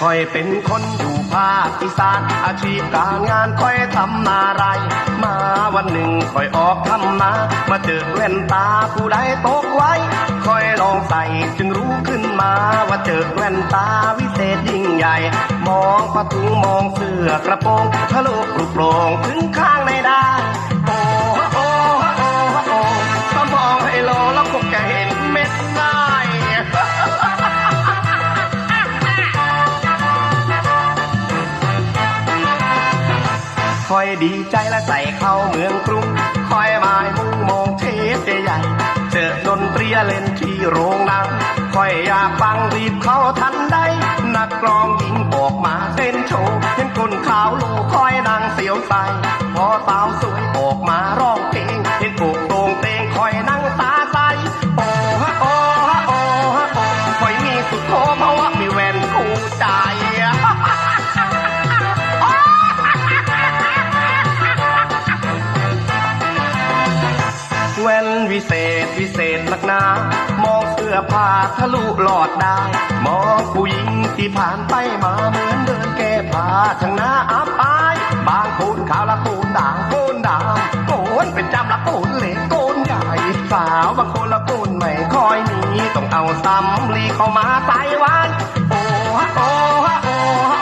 คอยเป็นคนอยู่ภาคอีสาน อาชีพการงานคอยทำนาไร มาวันหนึ่งคอยออกทำมา มาเจอแว่นตาผู้ใดตกไว้ คอยลองใส่จึงรู้ขึ้นมาว่าเจอแว่นตาวิเศษยิ่งใหญ่ มองผ้าถุงมองเสื้อกระโปรงทะลุปลุกโปรงถึงข้าง คอยดีใจและใส่เข้าเมืองกรุง คอยมายมุ่งมองเทปใหญ่ เจอดนตรีเล่นที่โรงหนังคอยอยากฟังรีบเข้าทันได้ นักร้องหญิงบอกมาเต้นโชว์เห็นคนขาวโลคอยนางเสียวใสพอสาวสวยออกมาร้อง เศษวิเศษนักหนา มองเสื้อผ้าทะลุหลอดได้ มองผู้หญิงที่ผ่านไปมาเหมือนเดินแก้ผ้าทางหน้าอับอาย บางคนขาวละโคนด่างโคนด่างโกนเป็นจำละโกนเหล็กโกนใหญ่สาวบางคนละโกนไม่ค่อยมีต้องเอาสำลีเข้ามาใส่ไว้โอ้ฮะโอ้ฮะโอ้ฮะ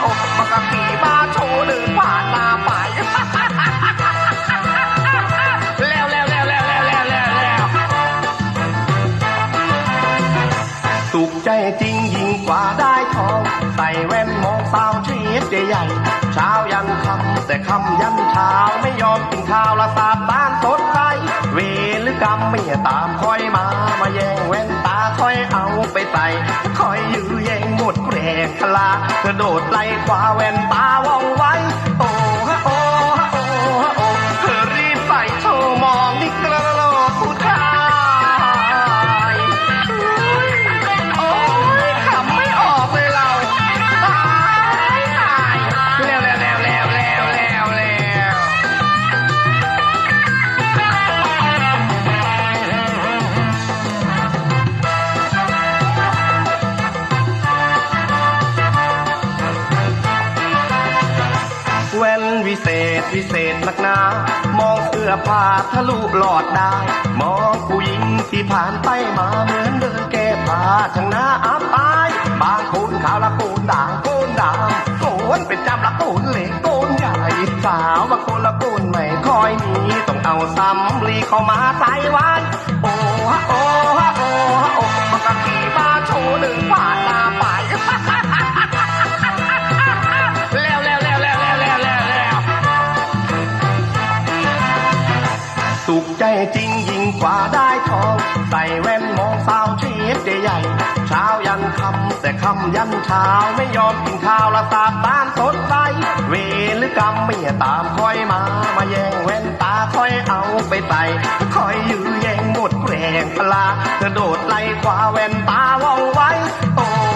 ใจจริงยิ่งกว่าได้ทอง ใส่แว่นมองสาวเชียบใหญ่ๆเช้ายันคำแต่คำยันเช้าไม่ยอมกินข้าวละสาบบ้านสดใสเวรหรือกรรมไม่ตามคอยมา มาแย่งแว่นตาคอยเอาไปใส่คอยยื้อแย่งหมดแรงคลากระโดดไล่คว้าแว่นตาว่องไวโอ้ฮะโอ้ วิเศษนักหนามองเสื้อผ้าทะลุหลอดได้ มองผู้หญิงที่ผ่านไปมาเหมือนเดินแก้ผ้าทางหน้าอับอายบางคนขาวละโกนด่างโกนด่างโกนเป็นจำละโกนเหล็กโกนใหญ่สาวบางคนละโกนไม่ค่อยมีต้องเอาสำลีเข้ามาใส่ไว้โอ้ฮะโอ้ฮะโอ้ฮะโอ้มันก็ขี่มาโชว์หนึ่งผ่านหน้าว สุขใจจริงยิ่งกว่าได้ทอง ใส่แว่นมองสาวชียบใหญ่เช้ายันคำแต่คำยันเช้าไม่ยอมกินข้าวละสาบบ้านสดใสเวหรือกรรมไม่ตามคอยมา มาแย่งแว่นตาคอยเอาไปใส่คอยยื้อแย่งหมดแรงพลากระโดดไล่คว้าแว่นตาว่องไวโอ้